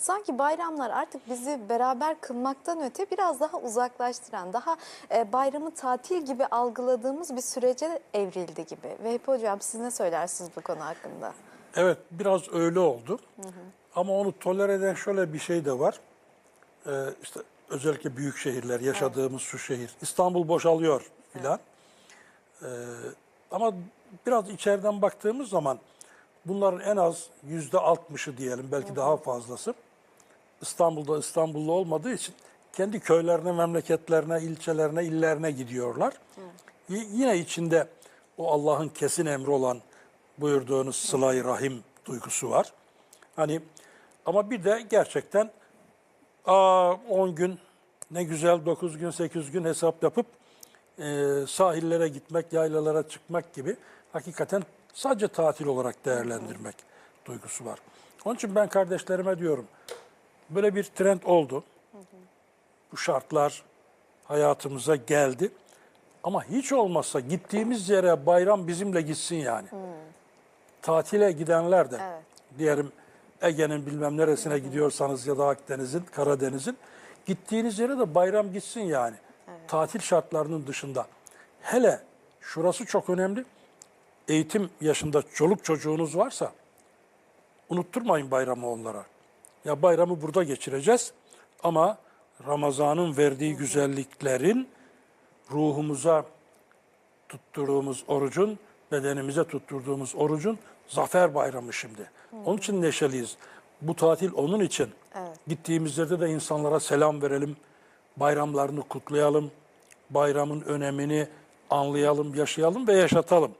Sanki bayramlar artık bizi beraber kılmaktan öte biraz daha uzaklaştıran, daha e, bayramı tatil gibi algıladığımız bir sürece evrildi gibi. Vehbi Hocam siz ne söylersiniz bu konu hakkında? Evet biraz öyle oldu. Ama onu tolere eden şöyle bir şey de var. Ee, işte özellikle büyük şehirler, yaşadığımız şu şehir. İstanbul boşalıyor filan. Ee, ama biraz içeriden baktığımız zaman bunların en az yüzde altmışı diyelim belki daha fazlası İstanbul'da İstanbullu olmadığı için kendi köylerine, memleketlerine, ilçelerine, illerine gidiyorlar. Y- Yine içinde o Allah'ın kesin emri olan buyurduğunuz sıla-i rahim duygusu var. Hani ama bir de gerçekten aa 10 gün ne güzel 9 gün 8 gün hesap yapıp e, sahillere gitmek, yaylalara çıkmak gibi hakikaten sadece tatil olarak değerlendirmek duygusu var. Onun için ben kardeşlerime diyorum böyle bir trend oldu. Bu şartlar hayatımıza geldi. Ama hiç olmazsa gittiğimiz yere bayram bizimle gitsin yani. Tatile gidenler de Evet. diyelim Ege'nin bilmem neresine gidiyorsanız ya da Akdeniz'in, Karadeniz'in gittiğiniz yere de bayram gitsin yani. Tatil şartlarının dışında. Hele şurası çok önemli. Eğitim yaşında çoluk çocuğunuz varsa unutturmayın bayramı onlara. Ya bayramı burada geçireceğiz ama Ramazan'ın verdiği güzelliklerin ruhumuza tutturduğumuz orucun, bedenimize tutturduğumuz orucun zafer bayramı şimdi. Onun için neşeliyiz. Bu tatil onun için. Evet. Gittiğimiz yerde de insanlara selam verelim, bayramlarını kutlayalım, bayramın önemini anlayalım, yaşayalım ve yaşatalım.